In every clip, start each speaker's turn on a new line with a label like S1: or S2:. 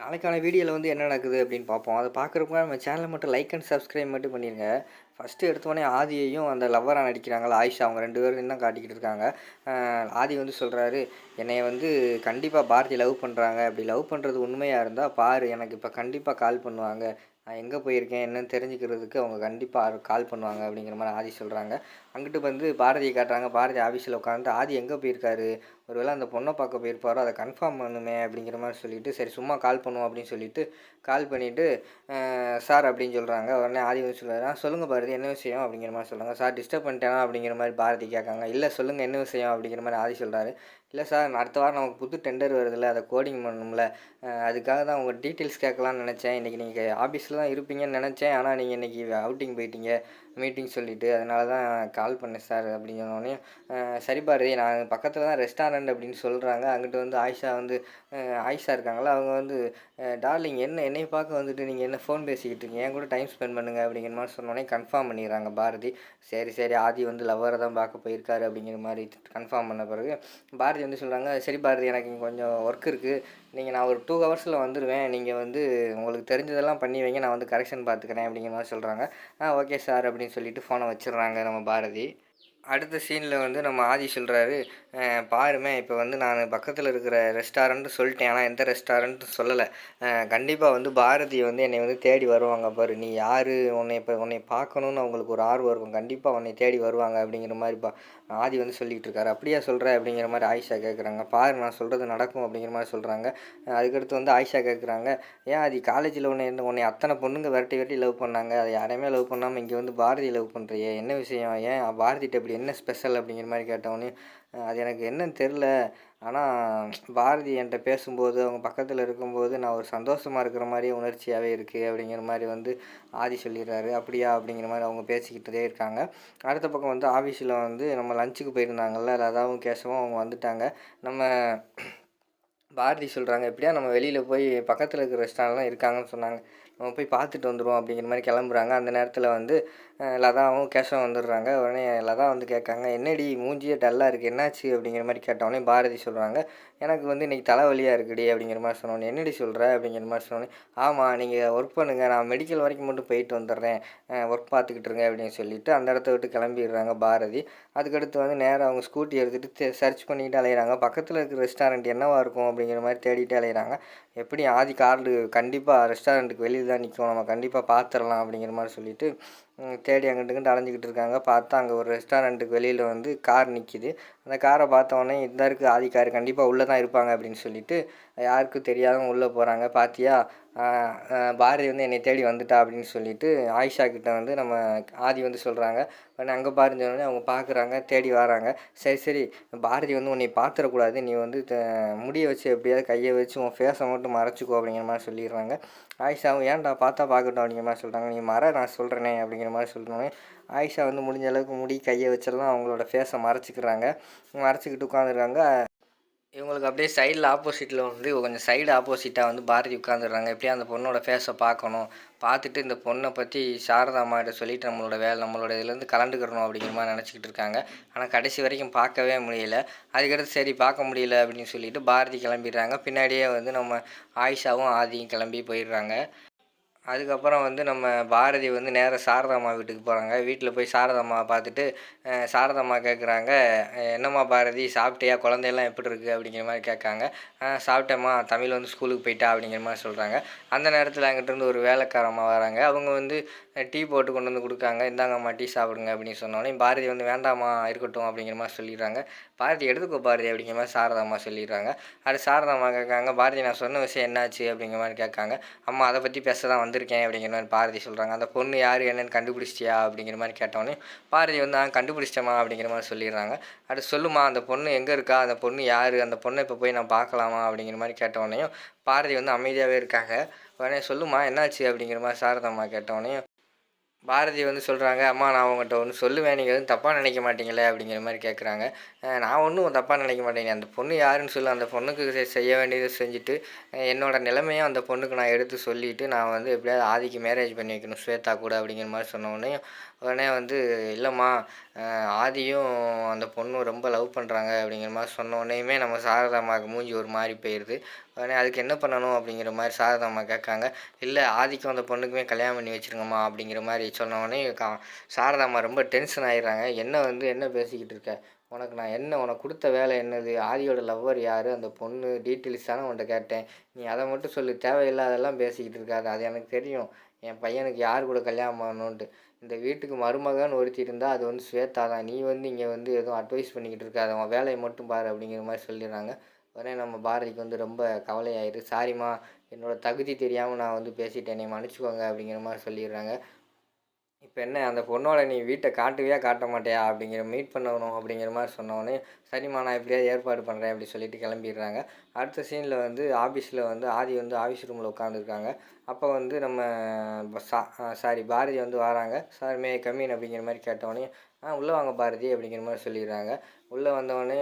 S1: நாளைக்கான வீடியோவில் வந்து என்ன நடக்குது அப்படின்னு பார்ப்போம். அதை பார்க்குறப்ப நம்ம சேனலை மட்டும் லைக் அண்ட் சப்ஸ்கிரைப் மட்டும் பண்ணிடுங்க ஃபஸ்ட்டு எடுத்தோடனே ஆதியையும் அந்த லவ்வராக நடிக்கிறாங்களா ஆயிஷா அவங்க ரெண்டு பேரும் இன்னும் காட்டிக்கிட்டு இருக்காங்க. ஆதி வந்து சொல்கிறாரு என்னைய வந்து கண்டிப்பாக பாரதி லவ் பண்ணுறாங்க அப்படி லவ் பண்ணுறது உண்மையாக இருந்தால் பாரு எனக்கு இப்போ கண்டிப்பாக கால் பண்ணுவாங்க. நான் எங்கே போயிருக்கேன் என்னன்னு தெரிஞ்சுக்கிறதுக்கு அவங்க கண்டிப்பாக கால் பண்ணுவாங்க அப்படிங்கிற மாதிரி ஆதி சொல்கிறாங்க அங்கிட்டு வந்து பாரதியை காட்டுறாங்க. பாரதி ஆஃபீஸில் உட்காந்து ஆதி எங்கே போயிருக்காரு? ஒருவேளை அந்த பொண்ணை பார்க்க போயிருப்பாரோ? அதை கன்ஃபார்ம் பண்ணுமே அப்படிங்கிற மாதிரி சொல்லிவிட்டு சரி சும்மா கால் பண்ணுவோம் அப்படின்னு சொல்லிவிட்டு கால் பண்ணிவிட்டு சார் அப்படின்னு சொல்கிறாங்க உடனே ஆதி வந்து சொல்கிறாரு சொல்லுங்கள் பாரதி என்ன விஷயம்? அப்படிங்கிற மாதிரி சொல்கிறாங்க சார் டிஸ்டர்ப் பண்ணிட்டேனா? அப்படிங்கிற மாதிரி பாரதி கேட்காங்க. இல்லை சொல்லுங்கள் என்ன விஷயம்? அப்படிங்கிற மாதிரி ஆதி சொல்கிறாரு இல்லை சார் அடுத்த வாரம் நமக்கு புது டெண்டர் வருதுல்ல அதை கோடிங் பண்ணணும்ல. அதுக்காக தான் உங்கள் டீட்டெயில்ஸ் கேட்கலான்னு நினச்சேன். இன்றைக்கி நீங்கள் ஆஃபீஸில் தான் இருப்பீங்கன்னு நினச்சேன். ஆனால் நீங்கள் இன்றைக்கி அவுட்டிங் போயிட்டீங்க. மீட்டிங் சொல்லிவிட்டு அதனால தான் கால் பண்ணேன் சார் அப்படின்னு சொன்னோடனே சரி பாரதி நான் பக்கத்தில் தான் ரெஸ்டாரண்ட் அப்படின்னு சொல்கிறாங்க அங்கிட்டு வந்து ஆயிஷா வந்து ஆயிஷா இருக்காங்களா அவங்க வந்து டார்லிங் என்ன என்னை பார்க்க வந்துட்டு நீங்கள் என்ன ஃபோன் பேசிக்கிட்டு இருக்கீங்க? என் கூட டைம் ஸ்பெண்ட் பண்ணுங்கள் அப்படிங்கிற மாதிரி சொன்னோடனே கன்ஃபார்ம் பண்ணிடுறாங்க பாரதி. சரி சரி ஆதி வந்து லவ்வரை தான் பார்க்க போயிருக்காரு அப்படிங்கிற மாதிரி கன்ஃபார்ம் பண்ண பிறகு பாரதி வந்து சொல்கிறாங்க சரி பாரதி எனக்கு இங்கே கொஞ்சம் ஒர்க் இருக்குது நீங்கள் நான் ஒரு டூ ஹவர்ஸில் வந்துடுவேன் நீங்கள் வந்து உங்களுக்கு தெரிஞ்சதெல்லாம் பண்ணி வைங்க. நான் வந்து கரெக்ஷன் பார்த்துக்கிறேன் அப்படிங்கிற மாதிரி சொல்கிறாங்க ஆ ஓகே சார் அப்படின்னு சொல்லிட்டு ஃபோனை வச்சிடுறாங்க நம்ம பாரதி. அடுத்த சீனில் வந்து நம்ம ஆதி சொல்கிறாரு பாருமே இப்போ வந்து நான் பக்கத்தில் இருக்கிற ரெஸ்டாரண்ட்டு சொல்லிட்டேன். ஆனால் எந்த ரெஸ்டாரண்ட்டும் சொல்லலை. கண்டிப்பாக வந்து பாரதி வந்து என்னை வந்து தேடி வருவாங்க பாரு. நீ யார்? உன்னை இப்போ உன்னை பார்க்கணுன்னு அவங்களுக்கு ஒரு ஆர்வம் இருக்கும். கண்டிப்பாக உன்னை தேடி வருவாங்க அப்படிங்கிற மாதிரி பா ஆதி வந்து சொல்லிகிட்டு இருக்காரு அப்படியா சொல்கிற அப்படிங்கிற மாதிரி ஆயிஷா கேட்குறாங்க பாரு நான் சொல்கிறது நடக்கும். அப்படிங்கிற மாதிரி சொல்கிறாங்க அதுக்கடுத்து வந்து ஆயிஷா கேட்குறாங்க ஏன் அது காலேஜில் உன்னை என்ன உன்னை அத்தனை பொண்ணுங்க விரட்டி விரட்டி லவ் பண்ணாங்க. அதை யாரையுமே லவ் பண்ணாமல் இங்கே வந்து பாரதி லவ் பண்ணுறியே என்ன விஷயம்? ஏன்? பாரதிட்ட இப்படி என்ன ஸ்பெஷல் அப்படிங்கிற மாதிரி கேட்டவொன்னே அது எனக்கு என்னன்னு தெரில ஆனால் பாரதி என்கிட்ட பேசும்போது அவங்க பக்கத்தில் இருக்கும்போது நான் ஒரு சந்தோஷமாக இருக்கிற மாதிரி உணர்ச்சியாகவே இருக்குது அப்படிங்கிற மாதிரி வந்து ஆதி சொல்லிடுறாரு. அப்படியா? அப்படிங்கிற மாதிரி அவங்க பேசிக்கிட்டே இருக்காங்க. அடுத்த பக்கம் வந்து ஆஃபீஸில் வந்து நம்ம லஞ்சுக்கு போயிருந்தாங்கல்ல லதாவும் கேசவும் அவங்க வந்துட்டாங்க. நம்ம பாரதி சொல்கிறாங்க எப்படியா நம்ம வெளியில் போய் பக்கத்தில் இருக்கிற ரெஸ்டாரண்ட்லாம் இருக்காங்கன்னு சொன்னாங்க. நம்ம போய் பார்த்துட்டு வந்துடுவோம் அப்படிங்கிற மாதிரி கிளம்புறாங்க. அந்த நேரத்தில் வந்து லதாவும் கேஷவும் வந்துடுறாங்க. உடனே லதா வந்து கேட்காங்க என்னடி மூஞ்சியே டல்லாக இருக்குது என்னாச்சு? அப்படிங்கிற மாதிரி கேட்டவுடனே பாரதி சொல்கிறாங்க எனக்கு வந்து இன்றைக்கி தலைவலியாக இருக்குடி அப்படிங்கிற மாதிரி சொன்னோன்னே என்னடி சொல்கிற அப்படிங்கிற மாதிரி சொன்னோன்னே ஆமாம் நீங்கள் ஒர்க் பண்ணுங்கள் நான் மெடிக்கல் வரைக்கும் மட்டும் போயிட்டு வந்துடுறேன். ஒர்க் பார்த்துக்கிட்டு இருங்க அப்படின்னு சொல்லிட்டு அந்த இடத்த விட்டு கிளம்பிடுறாங்க பாரதி. அதுக்கடுத்து வந்து நேராக அவங்க ஸ்கூட்டி எடுத்துகிட்டு சர்ச் பண்ணிக்கிட்டு அலையிறாங்க. பக்கத்தில் இருக்கிற ரெஸ்டாரண்ட் என்னவா இருக்கும்? அப்படிங்கிற மாதிரி தேடிட்டு அலையிறாங்க. எப்படி ஆதி கார்டு கண்டிப்பாக ரெஸ்டாரண்ட்டுக்கு வெளியில் தான் நிற்கும் நம்ம கண்டிப்பாக பார்த்துடலாம் அப்படிங்கிற மாதிரி சொல்லிட்டு தேடி அங்கிட்டு இங்கிட்டு அலைஞ்சிக்கிட்டு இருக்காங்க. பார்த்தா அங்கே ஒரு ரெஸ்டாரண்ட்டுக்கு வெளியில் வந்து கார் நிற்கிது அந்த காரை பார்த்த உடனே இந்த இருக்குது ஆதி கார் கண்டிப்பாக உள்ளே தான் இருப்பாங்க அப்படின்னு சொல்லிட்டு யாருக்கும் தெரியாதவங்க உள்ளே போகிறாங்க பாத்தியா பாரதி வந்து என்னை தேடி வந்துட்டா அப்படின்னு சொல்லிட்டு ஆயிஷா கிட்ட வந்து நம்ம ஆதி வந்து சொல்கிறாங்க உடனே அங்கே பாருன்னு அவங்க பார்க்குறாங்க தேடி வராங்க. சரி சரி பாரதி வந்து உன்னை பார்த்துடக்கூடாது. நீ வந்து முடியை முடிய வச்சு எப்படியாவது கையை வச்சு உன் ஃபேஸை மட்டும் மறைச்சிக்கோ அப்படிங்கிற மாதிரி சொல்லிடுறாங்க. ஆயிஷாவும் ஏன்டா பார்த்தா பார்க்கட்டும் அப்படிங்கிற மாதிரி சொல்கிறாங்க நீ மற நான் சொல்கிறேனே அப்படிங்கிற மாதிரி சொல்கிறோன்னே ஆயிஷா வந்து முடிஞ்ச அளவுக்கு முடி கையை வச்சிடலாம் அவங்களோட ஃபேஸை மறைச்சிக்கிறாங்க. மறைச்சிக்கிட்டு உட்காந்துருக்காங்க இவங்களுக்கு அப்படியே சைடில் ஆப்போசிட்டில் வந்து கொஞ்சம் சைடு ஆப்போசிட்டாக வந்து பாரதி உட்காந்துடுறாங்க எப்படியா அந்த பொண்ணோட ஃபேஸை பார்க்கணும். பார்த்துட்டு இந்த பொண்ணை பற்றி சாரதா அம்மாட்ட சொல்லிட்டு நம்மளோட வேலை நம்மளோட இதுலேருந்து கலந்துக்கிறணும் அப்படிங்கிற மாதிரி நினச்சிக்கிட்டு இருக்காங்க. ஆனால் கடைசி வரைக்கும் பார்க்கவே முடியல. அதுக்கடுத்து சரி பார்க்க முடியல அப்படின்னு சொல்லிட்டு பாரதி கிளம்பிடுறாங்க. பின்னாடியே வந்து நம்ம ஆயிஷாவும் ஆதியும் கிளம்பி போயிடுறாங்க. அதுக்கப்புறம் வந்து நம்ம பாரதி வந்து நேராக சாரதாம்மா வீட்டுக்கு போகிறாங்க வீட்டில் போய் சாரதாம்மா பார்த்துட்டு சாரதாம்மா கேட்குறாங்க என்னம்மா பாரதி சாப்பிட்டியா? குழந்தையெல்லாம் எப்படி இருக்குது அப்படிங்கிற மாதிரி கேட்காங்க. சாப்பிட்டேம்மா. தமிழ் வந்து ஸ்கூலுக்கு போயிட்டா? அப்படிங்கிற மாதிரி சொல்கிறாங்க அந்த நேரத்தில் அங்கிட்டிருந்து ஒரு வேலைக்காரம்மா வராங்க. அவங்க வந்து டீ போட்டு கொண்டு வந்து கொடுக்காங்க. இந்தாங்கம்மா டீ சாப்பிடுங்க அப்படின்னு சொன்னோடனே பாரதி வந்து வேண்டாம்மா இருக்கட்டும் அப்படிங்கிற மாதிரி சொல்லிடுறாங்க. பாரதி எடுத்துக்கோ பாரதி அப்படிங்கிற மாதிரி சாரதாம்மா சொல்லிடுறாங்க. அது சாரதாம்மா கேட்காங்க. பாரதி நான் சொன்ன விஷயம் என்னாச்சு? அப்படிங்கிற மாதிரி கேட்காங்க. அம்மா அதை பற்றி பேச தான் வந்து வந்திருக்கேன் அப்படிங்கிற மாதிரி பாரதி சொல்கிறாங்க அந்த பொண்ணு யார் என்னன்னு கண்டுபிடிச்சிட்டியா அப்படிங்கிற மாதிரி கேட்டோன்னே பாரதி வந்து நான் கண்டுபிடிச்சிட்டேம்மா அப்படிங்கிற மாதிரி சொல்லிடுறாங்க. அது சொல்லுமா அந்த பொண்ணு எங்கே இருக்கா? அந்த பொண்ணு யார்? அந்த பொண்ணை இப்போ போய் நான் பார்க்கலாமா? அப்படிங்கிற மாதிரி கேட்டோடனையும் பாரதி வந்து அமைதியாகவே இருக்காங்க. உடனே சொல்லுமா என்னாச்சு? அப்படிங்கிற மாதிரி சாரதாம்மா கேட்டோடனையும் பாரதி வந்து சொல்கிறாங்க அம்மா நான் உங்கள்கிட்ட ஒன்று சொல்லுவேன். நீங்கள் எதுவும் தப்பாக நினைக்க மாட்டீங்களே அப்படிங்கிற மாதிரி கேட்குறாங்க நான் ஒன்றும் தப்பாக நினைக்க மாட்டேங்க அந்த பொண்ணு யாருன்னு சொல்லு. அந்த பொண்ணுக்கு செய்ய வேண்டியதை செஞ்சுட்டு என்னோடய நிலைமையும் அந்த பொண்ணுக்கு நான் எடுத்து சொல்லிவிட்டு நான் வந்து எப்படியாவது ஆதிக்கு மேரேஜ் பண்ணி வைக்கணும். ஸ்வேதா கூட அப்படிங்கிற மாதிரி சொன்ன உடனே வந்து இல்லைம்மா ஆதியும் அந்த பொண்ணும் ரொம்ப லவ் பண்ணுறாங்க அப்படிங்கிற மாதிரி சொன்ன உடனேயுமே நம்ம சாரதாம்மாவுக்கு மூஞ்சி ஒரு மாதிரி போயிடுது உடனே அதுக்கு என்ன பண்ணணும்? அப்படிங்கிற மாதிரி சாரதாம்மா கேட்காங்க. இல்லை ஆதிக்கும் அந்த பொண்ணுக்குமே கல்யாணம் பண்ணி வச்சிருங்கம்மா. அப்படிங்கிற மாதிரி சொன்ன உடனே கா சாரதாம்மா ரொம்ப டென்ஷன் ஆகிடுறாங்க என்ன வந்து என்ன பேசிக்கிட்டு இருக்க? உனக்கு நான் என்ன உனக்கு கொடுத்த வேலை என்னது? ஆதியோட லவ்வர் யார்? அந்த பொண்ணு டீட்டெயில்ஸ் தானே உன்கிட்ட கேட்டேன். நீ அதை மட்டும் சொல்லு. தேவையில்லாதெல்லாம் பேசிக்கிட்டு இருக்காது. அது எனக்கு தெரியும். என் பையனுக்கு யார் கூட கல்யாணம் பண்ணணுன்ட்டு இந்த வீட்டுக்கு மருமகன் ஒருத்தி இருந்தால் அது வந்து ஸ்வேதா தான் நீ வந்து இங்கே வந்து எதுவும் அட்வைஸ் பண்ணிக்கிட்டு இருக்காது. அவன் வேலையை மட்டும் பாரு அப்படிங்கிற மாதிரி சொல்லிடுறாங்க. உடனே நம்ம பாரதிக்கு வந்து ரொம்ப கவலையாயிரு. சாரிம்மா என்னோட தகுதி தெரியாமல் நான் வந்து பேசிட்டேன். நீ மன்னிச்சுக்கோங்க அப்படிங்கிற மாதிரி சொல்லிடுறாங்க. இப்போ என்ன அந்த பொண்ணோட நீ வீட்டை காட்டுவியா காட்ட மாட்டியா? அப்படிங்கிற மீட் பண்ணணும் அப்படிங்கிற மாதிரி சொன்னோடனே சரிம்மா நான் எப்படியாவது ஏற்பாடு பண்ணுறேன் அப்படி சொல்லிட்டு கிளம்பிடுறாங்க. அடுத்த சீனில் வந்து ஆஃபீஸில் வந்து ஆதி வந்து ஆஃபீஸ் ரூமில் உட்காந்துருக்காங்க அப்போ வந்து நம்ம சா சாரி பாரதி வந்து வராங்க. சார் மே கம்மின் அப்படிங்கிற மாதிரி கேட்டோடனே ஆ உள்ளே வாங்க பாரதி அப்படிங்கிற மாதிரி சொல்லிடுறாங்க. உள்ளே வந்தவொடனே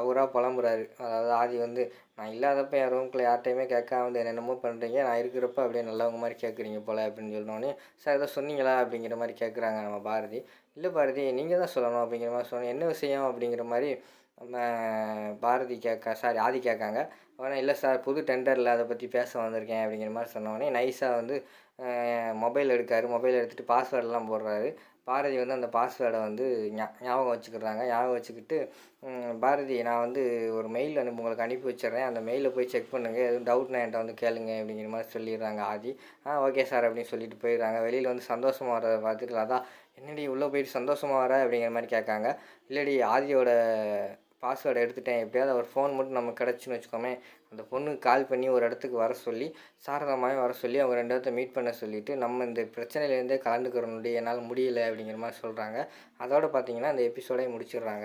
S1: அவராக புலம்புறாரு. அதாவது ஆதி வந்து நான் இல்லாதப்ப என் ரூம்குள்ளே யார்கிட்டையுமே கேட்காம வந்து என்னென்னமோ பண்ணுறீங்க நான் இருக்கிறப்ப அப்படியே நல்லவங்க மாதிரி கேட்குறீங்க போல் அப்படின்னு சொன்னோடனே சார் ஏதோ சொன்னீங்களா? அப்படிங்கிற மாதிரி கேட்குறாங்க நம்ம பாரதி. இல்லை பாரதி நீங்கள் தான் சொல்லணும் அப்படிங்கிற மாதிரி சொன்னோம் என்ன விஷயம்? அப்படிங்கிற மாதிரி நம்ம பாரதி கேட்க சாரி ஆதி கேட்காங்க. உடனே இல்லை சார் புது டெண்டரில் அதை பற்றி பேச வந்திருக்கேன் அப்படிங்கிற மாதிரி சொன்னோடனே நைஸாக வந்து மொபைல் எடுக்காரு. மொபைல் எடுத்துகிட்டு பாஸ்வேர்டெலாம் போடுறாரு. பாரதி வந்து அந்த பாஸ்வேர்டை வந்து ஞா- ஞாபகம் வச்சுக்கிறாங்க. ஞாபகம் வச்சுக்கிட்டு பாரதி நான் வந்து ஒரு மெயில் அனுப்பி உங்களுக்கு அனுப்பி வச்சிடுறேன். அந்த மெயிலில் போய் செக் பண்ணுங்கள் எதுவும் டவுட்னா என்கிட்ட வந்து கேளுங்க அப்படிங்கிற மாதிரி சொல்லிடுறாங்க ஆதி. ஆ ஓகே சார் அப்படின்னு சொல்லிட்டு போயிடுறாங்க. வெளியில் வந்து சந்தோஷமாக வர பார்த்துக்கலாம். அதான் என்னடி உள்ளே போயிட்டு சந்தோஷமாக வர? அப்படிங்கிற மாதிரி கேட்காங்க. இல்லடி ஆதியோட பாஸ்வேர்டை எடுத்துட்டேன். எப்படியாவது அவர் ஃபோன் மட்டும் நமக்கு கிடச்சின்னு வச்சுக்கோமே அந்த பொண்ணுக்கு கால் பண்ணி ஒரு இடத்துக்கு வர சொல்லி சாரதாமாவையும் வர சொல்லி அவங்க ரெண்டு இடத்த மீட் பண்ண சொல்லிவிட்டு நம்ம இந்த பிரச்சனையிலேருந்தே கலந்துக்கிறனுடைய என்னால் முடியல அப்படிங்கிற மாதிரி சொல்கிறாங்க அதோட பார்த்தீங்கன்னா அந்த எபிசோடே முடிச்சிடுறாங்க.